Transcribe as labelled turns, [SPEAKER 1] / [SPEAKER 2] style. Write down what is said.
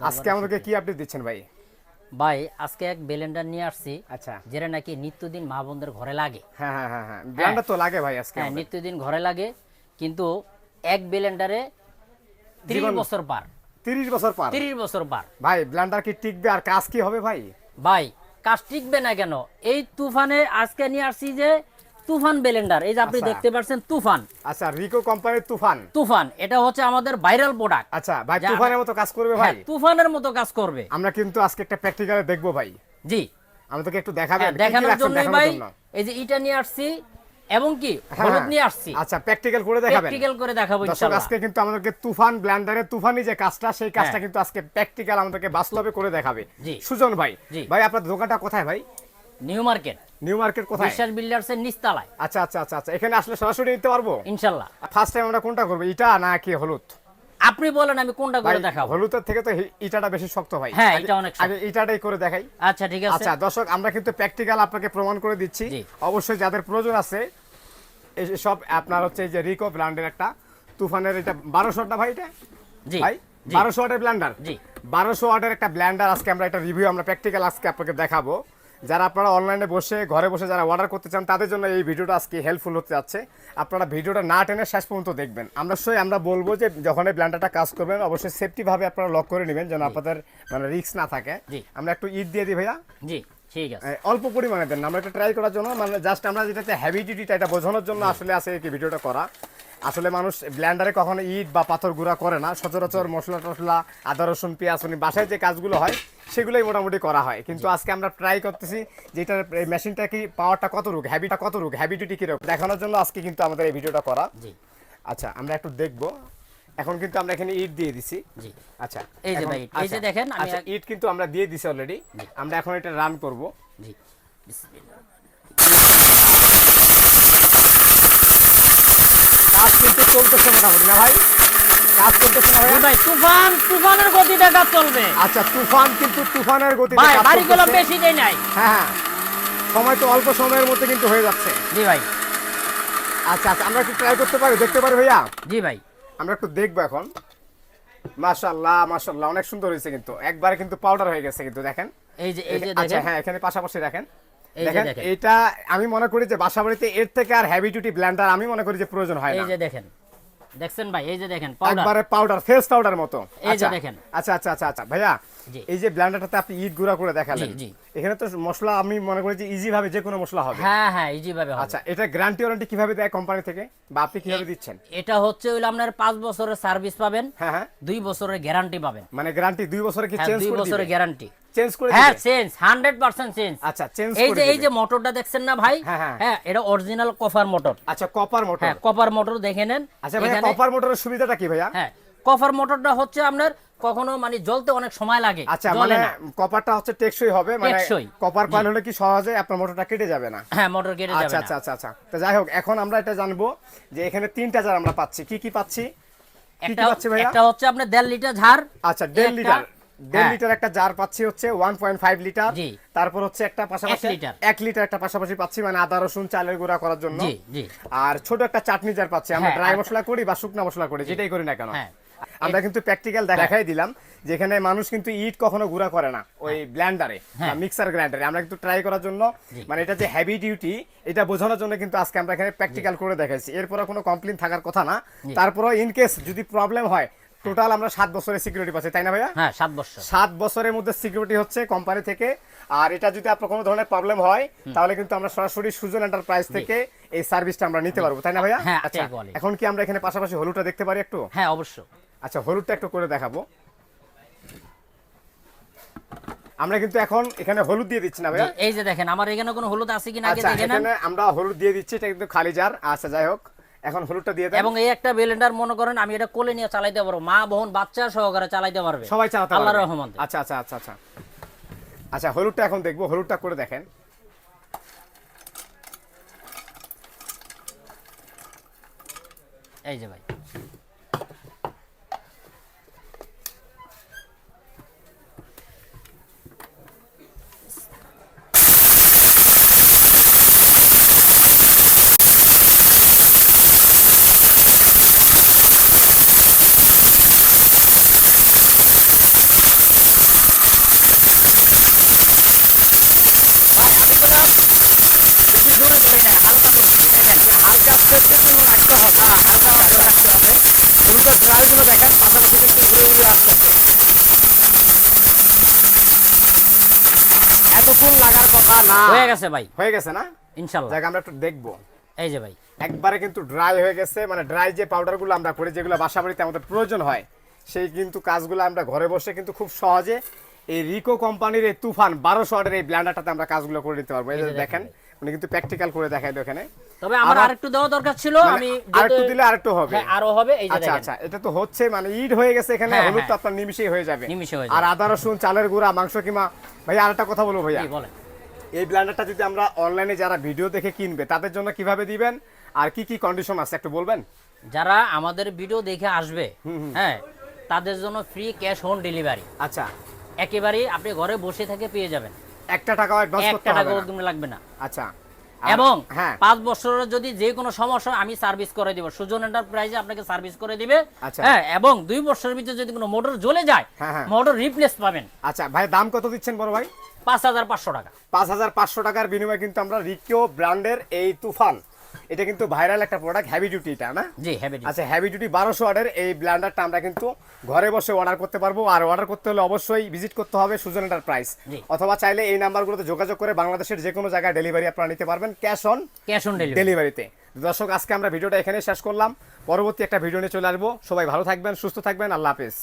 [SPEAKER 1] আজকে আমাদেরকে কি আপডেট দিচ্ছেন ভাই?
[SPEAKER 2] ভাই আজকে এক ব্লেন্ডার নিয়ে আসছি
[SPEAKER 1] আচ্ছা।
[SPEAKER 2] যেটা নাকি নিত্যদিন মা বোনদের ঘরে লাগে।
[SPEAKER 1] হ্যাঁ হ্যাঁ হ্যাঁ হ্যাঁ। ব্র্যান্ডটা তো লাগে ভাই আজকে
[SPEAKER 2] হ্যাঁ নিত্যদিন ঘরে লাগে কিন্তু এক ব্লেন্ডারে তিরিশ
[SPEAKER 1] জীবন-
[SPEAKER 2] বছর পার।
[SPEAKER 1] তিরিশ বছর পার?
[SPEAKER 2] তিরিশ বছর পার।
[SPEAKER 1] ভাই ব্ল্যান্ডার কি টিকবে আর কাজ কি হবে ভাই?
[SPEAKER 2] ভাই কাজ টিকবে না কেন? এই তুফানে আজকে নিয়ে আসছি যে তুফান ব্লেন্ডার এই যে আপনি
[SPEAKER 1] আচ্ছা।
[SPEAKER 2] দেখতে পাচ্ছেন তুফান।
[SPEAKER 1] আচ্ছা রিকো কোম্পানির তুফান।
[SPEAKER 2] তুফান এটা হচ্ছে আমাদের ভাইরাল প্রোডাক্ট
[SPEAKER 1] আচ্ছা ভাই তুফানের মতো কাজ করবে
[SPEAKER 2] হ্যাঁ
[SPEAKER 1] ভাই
[SPEAKER 2] তুফানের মতো কাজ করবে।
[SPEAKER 1] আমরা কিন্তু আজকে একটা প্র্যাকটিক্যালে দেখব ভাই।
[SPEAKER 2] জি।
[SPEAKER 1] আমাদেরকে একটু দেখাবেন
[SPEAKER 2] হ্যাঁ, দেখানোর
[SPEAKER 1] দেখানোর
[SPEAKER 2] ভাই এই যে ইটা নিয়ে আসছি এবং কি
[SPEAKER 1] হ্যাঁ,
[SPEAKER 2] হলুদ
[SPEAKER 1] হ্যাঁ।
[SPEAKER 2] নিয়ে আসছি।
[SPEAKER 1] আচ্ছা প্র্যাকটিক্যাল করে দেখাবেন।
[SPEAKER 2] প্র্যাকটিক্যাল করে দেখাবো ইনশাআল্লাহ
[SPEAKER 1] আজকে কিন্তু আমাদেরকে তুফান ব্ল্যান্ডারে তুফানি যে কাজটা সেই কাজটা
[SPEAKER 2] হ্যাঁ।
[SPEAKER 1] কিন্তু আজকে প্র্যাকটিক্যাল আমাদেরকে বাস্তবে করে দেখাবে।
[SPEAKER 2] জি।
[SPEAKER 1] সুজন ভাই। ভাই আপনার দোকানটা কোথায় ভাই?
[SPEAKER 2] নিউ মার্কেট
[SPEAKER 1] নিউ মার্কেট কোথায়?
[SPEAKER 2] বিশ্বাস বিল্ডার্স এর নিচতলায়।
[SPEAKER 1] আচ্ছা আচ্ছা আচ্ছা আচ্ছা এখানে আসলে সরাসরি নিতে পারব?
[SPEAKER 2] ইনশাল্লাহ।
[SPEAKER 1] ফার্স্ট টাইম আমরা কোনটা করব ইটা না কি হলুদ?
[SPEAKER 2] আপনি বলেন আমি কোনটা করে দেখাবো?
[SPEAKER 1] হলুদের থেকে তো ইটাটা বেশি শক্ত ভাই।
[SPEAKER 2] হ্যাঁ, এটা অনেক
[SPEAKER 1] আগে ইটাটাই করে দেখাই।
[SPEAKER 2] আচ্ছা ঠিক আছে।
[SPEAKER 1] আচ্ছা দর্শক আমরা কিন্তু প্র্যাকটিক্যাল আপনাকে প্রমাণ করে দিচ্ছি। অবশ্যই যাদের প্রয়োজন আছে এই সব আপনার হচ্ছে যে রিকো ব্র্যান্ডের একটা তুফানের এটা বারোশোটা ভাই এটা?
[SPEAKER 2] জি
[SPEAKER 1] ভাই বারোশো ওয়াটের ব্ল্যান্ডার
[SPEAKER 2] জি।
[SPEAKER 1] বারোশো ওয়াটের একটা ব্ল্যান্ডার আজকে আমরা একটা রিভিউ আমরা প্র্যাকটিক্যাল আজকে আপনাকে দেখাবো। যারা আপনারা অনলাইনে বসে ঘরে বসে যারা অর্ডার করতে চান তাদের জন্য এই ভিডিওটা আজকে হেল্পফুল হতে যাচ্ছে। আপনারা ভিডিওটা না টেনে শেষ পর্যন্ত দেখবেন। আমরা অবশ্যই আমরা বলব যে যখন এই ব্ল্যান্ডারটা কাজ করবেন অবশ্যই সেফটি ভাবে আপনারা লক করে নেবেন যেন আপনাদের মানে রিস্ক না থাকে।
[SPEAKER 2] জি।
[SPEAKER 1] আমরা একটু ইট দিয়ে দিই ভাইয়া।
[SPEAKER 2] জি ঠিক আছে।
[SPEAKER 1] অল্প পরিমাণে দেন আমরা এটা ট্রাই করার জন্য মানে জাস্ট আমরা যেটাতে হেভি ডিউটিটা এটা বোঝানোর জন্য আসলে আছে কি ভিডিওটা করা। আসলে মানুষ ব্ল্যান্ডারে কখনো ইট বা পাথর গুঁড়া করে না। সচরাচর মশলা টশলা আদা রসুন পেঁয়াজ উনি বাসায় যে কাজগুলো হয় সেগুলোই মোটামুটি করা হয়। কিন্তু আজকে আমরা ট্রাই করতেছি যে এটার এই মেশিনটা কি পাওয়ারটা কত রুক হ্যাবিটা কত রুক হ্যাভি ডিউটি কীরকম? দেখানোর জন্য আজকে কিন্তু আমাদের এই ভিডিওটা করা। আচ্ছা আমরা একটু দেখব। এখন কিন্তু আমরা এখানে ইট দিয়ে দিছি।
[SPEAKER 2] জি।
[SPEAKER 1] আচ্ছা
[SPEAKER 2] এই যে ভাই, এই যে
[SPEAKER 1] আচ্ছা,
[SPEAKER 2] দেখেন, আমি
[SPEAKER 1] আচ্ছা ইট কিন্তু আমরা দিয়ে দিছি অলরেডি আমরা এখন এটা রান করব।
[SPEAKER 2] জি। বিসমিল্লাহ।
[SPEAKER 1] কিন্তু চলতেছে মোটামুটি না ভাই? কাজ চলতেছে না ভাই
[SPEAKER 2] তুফান তুফানের গতিতে কাজ চলবে।
[SPEAKER 1] আচ্ছা তুফান কিন্তু তুফানের গতিতে
[SPEAKER 2] ভাই বাড়িগুলো বেশি দেয় নাই।
[SPEAKER 1] হ্যাঁ হ্যাঁ। সময় তো অল্প সময়ের মধ্যে কিন্তু হয়ে যাচ্ছে।
[SPEAKER 2] জি ভাই।
[SPEAKER 1] আচ্ছা আচ্ছা আমরা একটু ট্রাই করতে পারি দেখতে পারি ভাইয়া?
[SPEAKER 2] জি ভাই।
[SPEAKER 1] আমরা একটু দেখব এখন। মাশাআল্লাহ মাশাআল্লাহ অনেক সুন্দর হয়েছে কিন্তু। একবারে কিন্তু পাউডার হয়ে গেছে কিন্তু দেখেন।
[SPEAKER 2] এই যে এই যে
[SPEAKER 1] আচ্ছা হ্যাঁ এখানে পাশাপাশি দেখেন। দেখেন। এটা আমি মনে করি যে বাসা বাড়িতে এর থেকে আর হেভি ডিউটি ব্ল্যান্ডার আমি মনে করি যে প্রয়োজন হয়
[SPEAKER 2] এই যে দেখেন দেখছেন ভাই? এই যে দেখেন পাউডার
[SPEAKER 1] একবারে পাউডার ফেস পাউডার মতো।
[SPEAKER 2] এই যে
[SPEAKER 1] আচ্ছা,
[SPEAKER 2] দেখেন।
[SPEAKER 1] আচ্ছা আচ্ছা আচ্ছা আচ্ছা ভাইয়া এই যে ব্ল্যান্ডারটাতে আপনি ইট গুঁড়া করে দেখালেন। এখানে তো মশলা আমি মনে করি যে ইজি ভাবে যে কোনো মশলা হবে।
[SPEAKER 2] হ্যাঁ হ্যাঁ ইজি ভাবে হবে।
[SPEAKER 1] আচ্ছা এটা গ্যারান্টি ওয়ারেন্টি কীভাবে দেয় কোম্পানি থেকে? বা আপনি কীভাবে দিচ্ছেন?
[SPEAKER 2] এটা হচ্ছে হইল আপনার পাঁচ বছরের সার্ভিস পাবেন
[SPEAKER 1] হ্যাঁ হ্যাঁ।
[SPEAKER 2] দুই বছরের গ্যারান্টি পাবেন।
[SPEAKER 1] মানে গ্যারান্টি দুই বছরে কি
[SPEAKER 2] হ্যাঁ
[SPEAKER 1] চেঞ্জ
[SPEAKER 2] দুই
[SPEAKER 1] করে
[SPEAKER 2] বছরের গ্যারান্টি
[SPEAKER 1] চেঞ্জ করে
[SPEAKER 2] হ্যাঁ চেঞ্জ হান্ড্রেড পার্সেন্ট চেঞ্জ
[SPEAKER 1] আচ্ছা চেঞ্জ
[SPEAKER 2] এই যে এই যে মোটরটা দেখছেন না ভাই?
[SPEAKER 1] হ্যাঁ, হ্যাঁ।
[SPEAKER 2] হ্যাঁ এটা অরিজিনাল কপার মোটর
[SPEAKER 1] আচ্ছা কপার মোটর
[SPEAKER 2] হ্যাঁ কপার মোটর দেখে নেন।
[SPEAKER 1] আচ্ছা
[SPEAKER 2] এখানে-
[SPEAKER 1] কপার মোটরের সুবিধাটা কি ভাইয়া?
[SPEAKER 2] হ্যাঁ কপার মোটরটা হচ্ছে আপনার কখনো মানে জ্বলতে অনেক সময় লাগে
[SPEAKER 1] আচ্ছা মানে কপারটা হচ্ছে টেকসই হবে মানে কপার কয়েল হলে কি সহজে আপনার মোটরটা কেটে যাবে না?
[SPEAKER 2] হ্যাঁ মোটর কেটে যাবে
[SPEAKER 1] আচ্ছা আচ্ছা আচ্ছা আচ্ছা। তো যাই হোক এখন আমরা এটা জানব যে এখানে তিনটা জার আমরা পাচ্ছি। কি কি পাচ্ছি? কি কি
[SPEAKER 2] একটা
[SPEAKER 1] পাচ্ছি ভাইয়া?
[SPEAKER 2] একটা হচ্ছে আপনার দেড় লিটার ঝাড়
[SPEAKER 1] আচ্ছা দেড় লিটার। দেড়
[SPEAKER 2] হ্যাঁ।
[SPEAKER 1] লিটার একটা জার পাচ্ছি হচ্ছে ওয়ান পয়েন্ট ফাইভ লিটার। তারপর হচ্ছে একটা পাশাপাশি
[SPEAKER 2] এক লিটার।
[SPEAKER 1] একটা পাশাপাশি পাচ্ছি মানে আদা রসুন চালের গুঁড়া করার জন্য। আর ছোট একটা চাটনি জার পাচ্ছি আমরা
[SPEAKER 2] হ্যাঁ,
[SPEAKER 1] ড্রাই মশলা করি বা শুকনা মশলা করি যেটাই করি না কেন।
[SPEAKER 2] হ্যাঁ।
[SPEAKER 1] আমরা কিন্তু প্র্যাকটিক্যাল দেখাই দিলাম যেখানে মানুষ কিন্তু ইট কখনো গুঁড়া করে না ওই ব্ল্যান্ডারে। মিক্সার গ্রাইন্ডারে আমরা কিন্তু ট্রাই করার জন্য মানে এটা যে হেভি ডিউটি এটা বোঝানোর জন্য কিন্তু আজকে আমরা এখানে প্র্যাকটিক্যাল করে দেখাইছি। এরপরে কোনো কমপ্লেন থাকার কথা না। তারপরে ইন কেস যদি প্রবলেম হয় টোটাল আমরা সাত বছরের সিকিউরিটি পাচ্ছি তাই না ভাইয়া?
[SPEAKER 2] হ্যাঁ সাত বছর।
[SPEAKER 1] সাত বছরের মধ্যে সিকিউরিটি হচ্ছে কোম্পানি থেকে। আর এটা যদি আপনার কোনো ধরনের প্রবলেম হয় তাহলে কিন্তু আমরা সরাসরি সুজন এন্টারপ্রাইজ থেকে এই সার্ভিসটা আমরা নিতে পারব তাই না ভাইয়া?
[SPEAKER 2] হ্যাঁ,
[SPEAKER 1] আচ্ছা এখন কি আমরা এখানে পাশাপাশি হলুদটা দেখতে পারি একটু?
[SPEAKER 2] হ্যাঁ অবশ্যই।
[SPEAKER 1] আচ্ছা হলুদটা একটু করে দেখাবো। আমরা কিন্তু এখন এখানে হলুদ দিয়ে দিচ্ছি না ভাইয়া?
[SPEAKER 2] এই যে দেখেন আমার এখানে কোনো হলুদ আছে কিনা আগে
[SPEAKER 1] আচ্ছা
[SPEAKER 2] দেখে নেন।
[SPEAKER 1] এখানে আমরা হলুদ দিয়ে দিচ্ছি এটা কিন্তু খালি জার। আচ্ছা যাই হোক। এখন হলুদটা দিয়ে দেন।
[SPEAKER 2] এবং এই একটা ব্লেন্ডার মনে করেন আমি এটা কোলে নিয়ে চালাইতে পারব। মা বোন বাচ্চা সহকারে চালাইতে পারবে।
[SPEAKER 1] সবাই চালাতে পারবে
[SPEAKER 2] আল্লাহর
[SPEAKER 1] রহমান
[SPEAKER 2] রহমতে।
[SPEAKER 1] আচ্ছা আচ্ছা আচ্ছা আচ্ছা। আচ্ছা হলুদটা এখন দেখব। হলুদটা করে দেখেন।
[SPEAKER 2] এই যে ভাই।
[SPEAKER 1] হালকা সেফটি জন্য রাখতে হবে
[SPEAKER 2] হালকা হালকা রাখতে হবে
[SPEAKER 1] ড্রাইগুলো দেখেন পাশাপাশি কিন্তু ঘুরে ঘুরে আসতেছে এতক্ষণ লাগার কথা না
[SPEAKER 2] হয়ে গেছে ভাই।
[SPEAKER 1] হয়ে গেছে না?
[SPEAKER 2] ইনশাল্লাহ।
[SPEAKER 1] যাক আমরা একটু দেখব।
[SPEAKER 2] এই যে ভাই।
[SPEAKER 1] একবারে কিন্তু ড্রাই হয়ে গেছে মানে ড্রাই যে পাউডারগুলো আমরা করি যেগুলো বাসা বাড়িতে আমাদের প্রয়োজন হয় সেই কিন্তু কাজগুলো আমরা ঘরে বসে কিন্তু খুব সহজে এই রিকো কোম্পানির এই তুফান বারোশো অর্ডার এই ব্ল্যান্ডারটাতে আমরা কাজগুলো করে নিতে পারব। এই দেখেন উনি কিন্তু প্র্যাকটিক্যাল করে দেখাইলো এখানে।
[SPEAKER 2] তবে আমার আরেকটু দেওয়া দরকার ছিল
[SPEAKER 1] মানে
[SPEAKER 2] আমি
[SPEAKER 1] আরেকটু দিলে আরেকটু হবে।
[SPEAKER 2] হ্যাঁ আরও হবে এই যে
[SPEAKER 1] আচ্ছা আচ্ছা এটা তো হচ্ছে মানে ইট হয়ে গেছে এখানে
[SPEAKER 2] হ্যাঁ,
[SPEAKER 1] হলুদ তো
[SPEAKER 2] হ্যাঁ।
[SPEAKER 1] আপনার নিমিশেই হয়ে যাবে।
[SPEAKER 2] নিমিষে হয়ে যাবে।
[SPEAKER 1] আর আদা রসুন চালের গুঁড়া মাংস কিমা ভাইয়া আরেকটা কথা বলব ভাইয়া।
[SPEAKER 2] বলেন।
[SPEAKER 1] এই ব্ল্যান্ডারটা যদি আমরা অনলাইনে যারা ভিডিও দেখে কিনবে তাদের জন্য কীভাবে দিবেন? আর কি কি কন্ডিশন আছে একটু বলবেন?
[SPEAKER 2] যারা আমাদের ভিডিও দেখে আসবে হ্যাঁ তাদের জন্য ফ্রি ক্যাশ হোম ডেলিভারি
[SPEAKER 1] আচ্ছা।
[SPEAKER 2] একেবারেই আপনি ঘরে বসে থেকে পেয়ে যাবেন।
[SPEAKER 1] একটা টাকাও অ্যাডভান্স করতে হবে না।
[SPEAKER 2] কিন্তু লাগবে না।
[SPEAKER 1] আচ্ছা।
[SPEAKER 2] এবং
[SPEAKER 1] হ্যাঁ।
[SPEAKER 2] পাঁচ বছরের যদি যে কোনো সমস্যা আমি সার্ভিস করে দিব। সুজন এন্টারপ্রাইজে আপনাকে সার্ভিস করে দিবে।
[SPEAKER 1] আচ্ছা।
[SPEAKER 2] হ্যাঁ এবং দুই বছরের ভিতরে যদি কোনো মোটর জ্বলে যায়
[SPEAKER 1] হ্যাঁ, হ্যাঁ।
[SPEAKER 2] মোটর রিপ্লেস পাবেন।
[SPEAKER 1] আচ্ছা ভাই দাম কত দিচ্ছেন বড় ভাই?
[SPEAKER 2] পাঁচ হাজার পাঁচশো টাকা।
[SPEAKER 1] পাঁচ হাজার পাঁচশো টাকার বিনিময়ে কিন্তু আমরা রিকিও ব্র্যান্ডের এই তুফান এটা কিন্তু ভাইরাল একটা প্রোডাক্ট হ্যাভি ডিউটি এটা না?
[SPEAKER 2] জি হ্যাভি
[SPEAKER 1] আচ্ছা হ্যাভি ডিউটি বারোশো অর্ডার এই ব্ল্যান্ডারটা আমরা কিন্তু ঘরে বসে অর্ডার করতে পারব। আর অর্ডার করতে হলে অবশ্যই ভিজিট করতে হবে সুজন এন্টারপ্রাইজ অথবা চাইলে এই নাম্বারগুলোতে যোগাযোগ করে বাংলাদেশের যে কোনো জায়গায় ডেলিভারি আপনারা নিতে পারবেন। Cash on
[SPEAKER 2] cash on delivery
[SPEAKER 1] ডেলিভারিতে দর্শক আজকে আমরা ভিডিওটা এখানে শেষ করলাম। পরবর্তী একটা ভিডিও নিয়ে চলে আসব। সবাই ভালো থাকবেন সুস্থ থাকবেন। আল্লাহ হাফেজ।